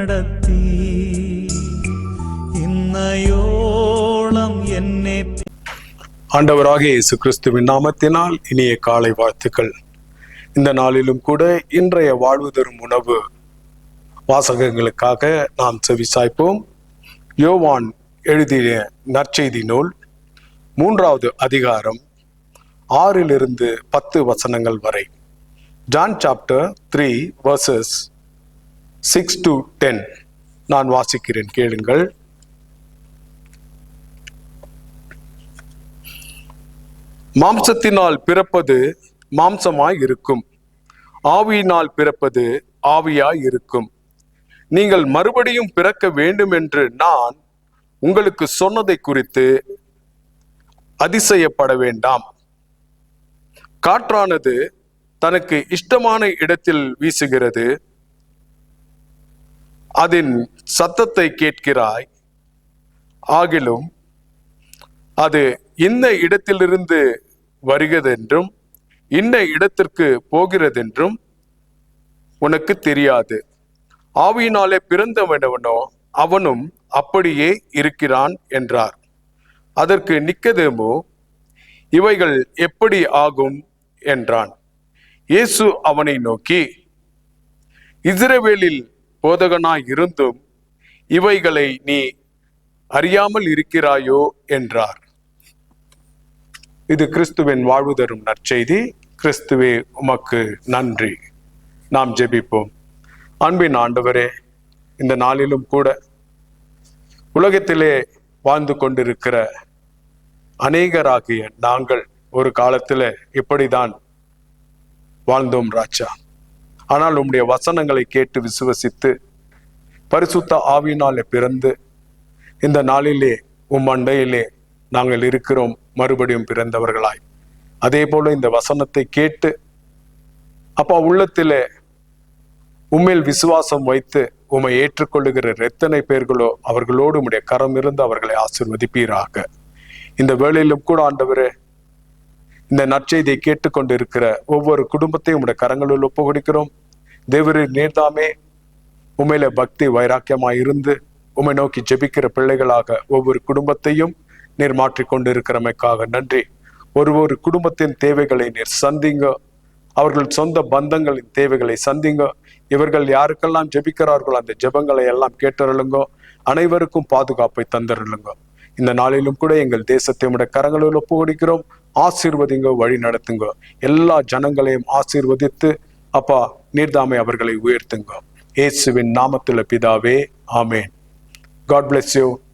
നടത്തി ഇന്നയോളം എന്നെ ஆண்டவராக இயேசு கிறிஸ்துவின் நாமத்தினால் இனிய காலை வாழ்த்துக்கள் இந்த நாளிலும் கூட இன்றைய வாழ்வு தரும் உணவு வாசகங்களுக்காக நாம் செவிசாய்ப்போம் யோவான் எழுதிய நற்செய்தி நூல் மூன்றாவது அதிகாரம் ஆறிலிருந்து பத்து வசனங்கள் வரை John chapter three versus six to ten நான் வாசிக்கிறேன் கேளுங்கள். மாம்சத்தினால் பிறப்பது மாம்சமாய் இருக்கும். ஆவியினால் பிறப்பது ஆவியாய் இருக்கும். நீங்கள் மறுபடியும் பிறக்க வேண்டும் என்று நான் உங்களுக்கு சொன்னதை குறித்து அதிசயப்பட வேண்டாம். காற்றானது தனக்கு இஷ்டமான இடத்தில் வீசுகிறது. அதன் சத்தத்தை கேட்கிறாய். ஆகிலும் அது இந்த இடத்திலிருந்து வருகிறதென்றும் இந்த இடத்திற்கு போகிறதென்றும் உனக்கு தெரியாது. ஆவியினாலே பிறந்தவனவனோ அவனும் அப்படியே இருக்கிறான் என்றார். அதற்கு நிக்கதேமோ இவைகள் எப்படி ஆகும் என்றான். இயேசு அவனை நோக்கி இஸ்ரவேலில் போதகனாய் இருந்தும் இவைகளை நீ அறியாமல் இருக்கிறாயோ என்றார். இது கிறிஸ்துவின் வாழ்வு தரும் நற்செய்தி. கிறிஸ்துவே உமக்கு நன்றி. நாம் ஜெபிப்போம். அன்பின் ஆண்டவரே இந்த நாளிலும் கூட உலகத்திலே வாழ்ந்து கொண்டிருக்கிற அநேகராகிய நாங்கள் ஒரு காலத்துல இப்படிதான் வாழ்ந்தோம் ராஜா. ஆனால் உம்முடைய வசனங்களை கேட்டு விசுவசித்து பரிசுத்த ஆவியினாலே பிறந்து இந்த நாளிலே உம் அண்டையிலே நாங்கள் இருக்கிறோம் மறுபடியும் பிறந்தவர்களாய். அதே போல இந்த வசனத்தை கேட்டு அப்பா உள்ளத்திலே உம்மில் விசுவாசம் வைத்து உம்மை ஏற்றுக்கொள்ளுகிற எத்தனை பேர்களோ அவர்களோடு உம்முடைய கரம் இருந்து அவர்களை ஆசிர்வதிப்பீராக. இந்த வேளையிலும் கூட ஆண்டவரே இந்த நற்செய்தியை கேட்டுக்கொண்டு இருக்கிற ஒவ்வொரு குடும்பத்தையும் உம்முடைய கரங்களில் ஒப்பு தேவரே நீர்தாமே உமையில பக்தி வைராக்கியமாய் இருந்து உமை நோக்கி ஜெபிக்கிற பிள்ளைகளாக ஒவ்வொரு குடும்பத்தையும் நீர் மாற்றிக்கொண்டு கொண்டிருக்கிறமைக்காக நன்றி. ஒரு ஒரு குடும்பத்தின் தேவைகளை நீர் சந்திங்க. அவர்கள் சொந்த பந்தங்களின் தேவைகளை சந்திங்க. இவர்கள் யாருக்கெல்லாம் ஜெபிக்கிறார்களோ அந்த ஜெபங்களை எல்லாம் கேட்டருளுங்கோ. அனைவருக்கும் பாதுகாப்பை தந்தருளுங்க. இந்த நாளிலும் கூட எங்கள் தேசத்தை உடைய கரங்களில் ஒப்பு கொடுக்கிறோம் ஆசீர்வதிங்க வழி நடத்துங்க எல்லா ஜனங்களையும் ஆசீர்வதித்து அப்பா நீர்தாமை அவர்களை உயர்த்துங்க. இயேசுவின் நாமத்துல பிதாவே ஆமேன். God bless you